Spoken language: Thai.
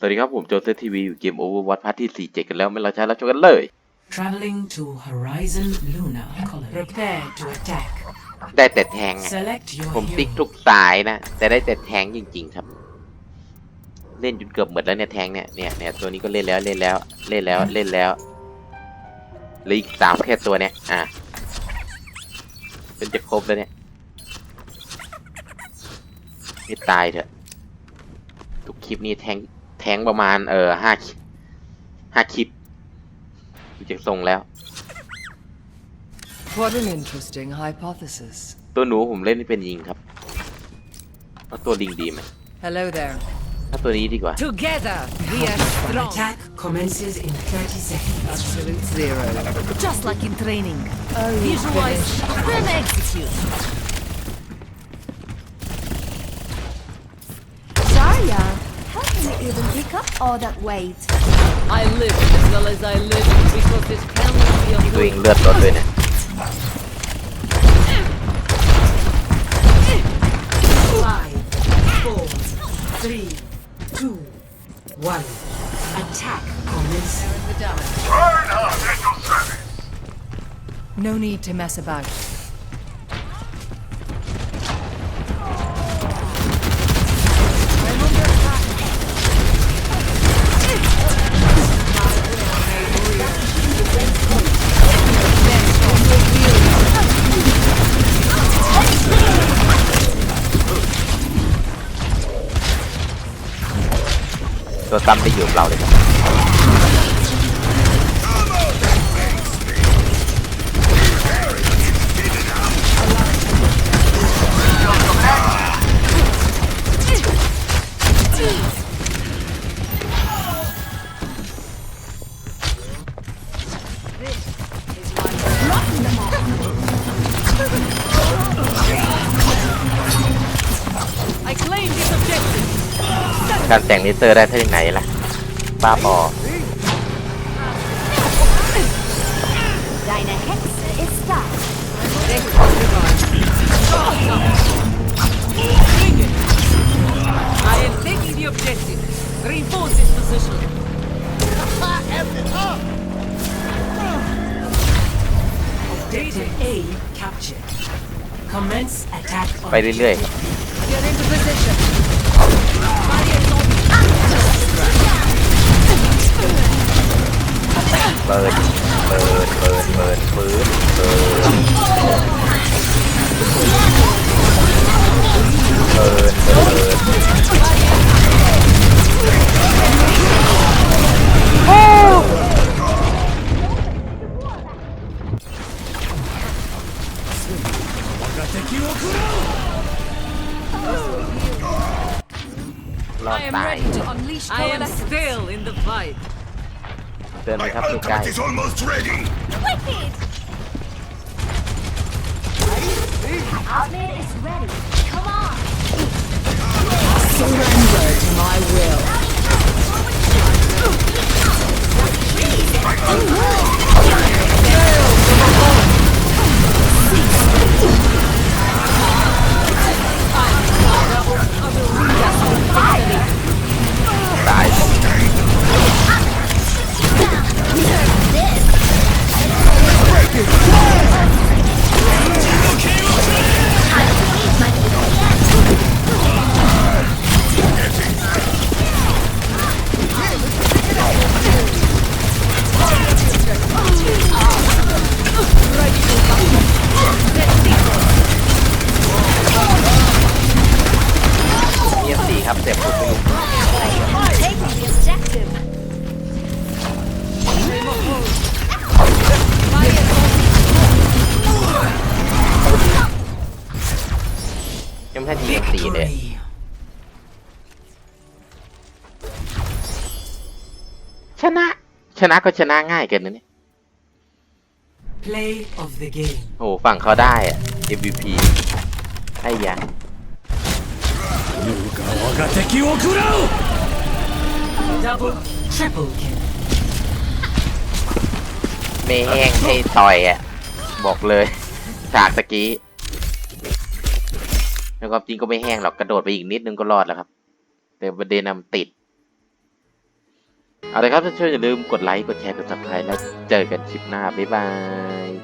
สวัสดีครับผมโจเซฟทีวีอยู่เกม Overwatch พาร์ทที่47 กันแล้วไม่เราใช้แล้วชมกันเลย Traveling to Horizon Luna Colony. Prepare to attack. ได้แต่แทงอะ Select your ผมติ๊ก hero. ทุกสายนะ แต่ได้แต่แทงจริง ๆ ครับ เล่นจนเกือบหมดแล้วเนี่ยแทงเนี่ยเนี่ยเนี่ยตัวนี้ก็เล่นแล้วเล่นแล้ว เล่นแล้วเล่นแล้วเหลืออีกสามแค่ตัวเนี่ยอะเป็นจะครบแล้วเนี่ยนี่ตายเถอะทุกคลิปนี้แทงแทงประมาณ เออห้าห้าคลิปดูจากทรงแล้ว What an interesting hypothesis. ตัวหนูผมเล่นไม่เป็นยิงครับเอาตัวลิงดีไหม Hello there. ถ้าตัวนี้ดีกว่า Together, we are strong. Attack commences in 30 seconds. Absolute zero. Just like in training. Are you Visualize, finished? then execute. all that weight? I live as well as I live because it cannot be ที่ตัวเอง avoided. เลือดลดด้วยเนี่ย Five, four, three, two, one. Attack commences. The damage. No need to mess about. . ตัวตั้มได้อยู่กับเราเลยครับ การแต่งเลเซอร์ได้ที่ไหนล่ะบ้าบอ Deine Hexe ist da. Bring it. I am taking the objective. Reinforce this position. Objective A captured. Commence attack ไปเรื่อยๆครับ Get into position. เปิด เปิด เปิด เปิดปืนเปิด เปิด เปิด รอด I am ตาย ready to unleash I am still in the fight. เดินไปครับใกล้ is almost ready. Wicked! Outlet is ready. Come on! Surrender to my will. - ไม่ทันยิงสี่เลย Victory. ชนะ ชนะก็ชนะง่ายเกินนะเนี่ย Play of the game. โอ้ฝั่งเขาได้อะ MVP ไอ้ยัง Double, triple kill. ไม่แห้งให้ต่อยอะ บอกเลย ฉากตะกี้ แล้วความจริงก็ไม่แห้งหรอกกระโดดไปอีกนิดนึงก็รอดแล้วครับ แต่ประเด็นนำติด เอาละครับถ้าช่วยอย่าลืมกดไลค์ กดแชร์ กดซับสไครต์แล้วเจอกันคลิปหน้า บ๊ายบาย